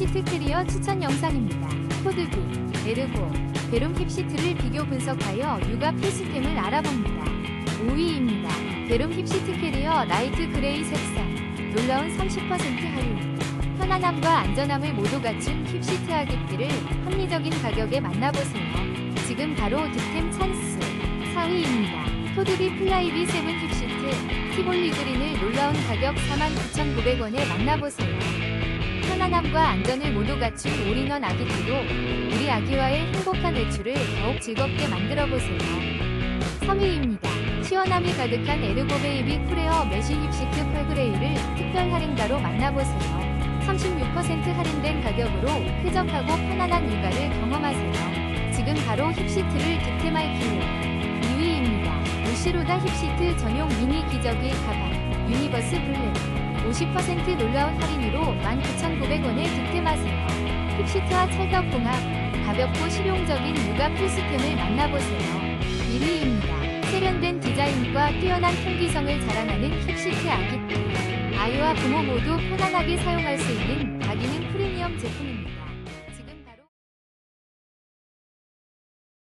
힙시트 캐리어 추천 영상입니다. 코드비, 에르고, 베룸 힙시트를 비교 분석하여 육아 필수템을 알아봅니다. 5위입니다. 베룸 힙시트 캐리어 라이트 그레이 색상. 놀라운 30% 할인. 편안함과 안전함을 모두 갖춘 힙시트 아기띠를 합리적인 가격에 만나보세요. 지금 바로 득템 찬스. 4위입니다. 토드비 플라이비 세븐 힙시트 티볼리 그린을 놀라운 가격 49,900원에 만나보세요. 편안함과 안전을 모두 갖춘 올인원 아기띠로 우리 아기와의 행복한 외출을 더욱 즐겁게 만들어보세요. 3위입니다. 시원함이 가득한 에르고 베이비 쿨에어 메쉬 힙시트 펄그레이를 특별 할인가로 만나보세요. 36% 할인된 가격으로 쾌적하고 편안한 육아를 경험하세요. 지금 바로 힙시트를 득템할게요. 2위입니다. 루시로다 힙시트 전용 미니 기저귀 가방 유니버스 블랙 50% 놀라운 할인으로 19,900원에 득템하세요. 힙시트와 찰떡궁합 가볍고 실용적인 육아 필수템을 만나보세요. 1위입니다. 세련된 디자인과 뛰어난 통기성을 자랑하는 힙시트 아기띠 아이와 부모 모두 편안하게 사용할 수 있는 아기는 프리미엄 제품입니다.